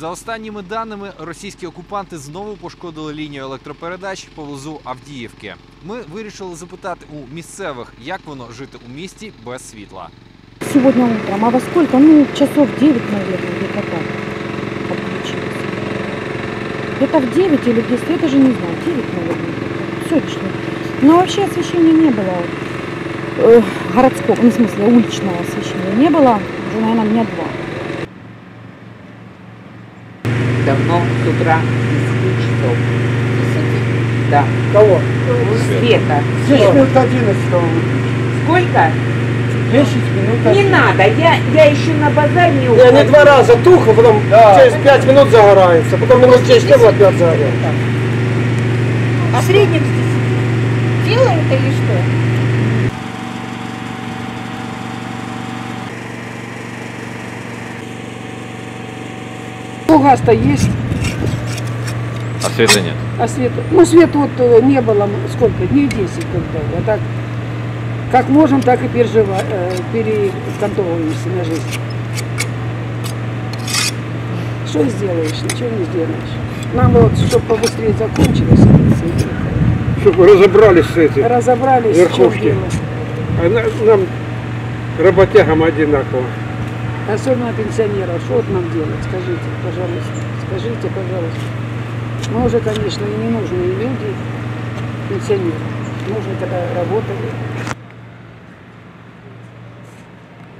За останніми даними, російські окупанти знову пошкодили лінію електропередач поблизу Авдіївки. Ми вирішили запитати у місцевих, як воно жити у місті без світла. Сегодня утром, а во сколько? Ну, часов 9, наверное, где-то так подключилась. Это в 9 или в 10, я даже не знаю, 9, наверное, сегодняшнего. Но вообще освещения не было. Э, городского, ну, в смысле, уличного освещения не было. Уже, наверное, дня два. Давно с утра 10 часов. Да. Кого? Света. 10 минут 11 выключили. Сколько? 10 минут Не 11. надо, я, я еще на базар не уходила. они два раза тухло, потом Да. через 5 минут загорается, потом минут 10 не было, опять загорается. А средних с 10 делают или что? Ну, газ-то есть, А света нет. а света... Ну, света вот э, не было, сколько, дней 10 когда. А так, как можем, так и пережива... э, перекантовываемся на жизнь. Что сделаешь? Ничего не сделаешь. Нам вот, чтобы побыстрее закончилось, это Чтобы разобрались с этим. разобрались, в чем Верхушки. дело. А на- нам, работягам, одинаково. Особенно пенсионеров. Что вот нам делать? Скажите, пожалуйста. Скажите, пожалуйста. Мы уже, конечно, и не нужные люди, пенсионеры. Нужно, когда работали,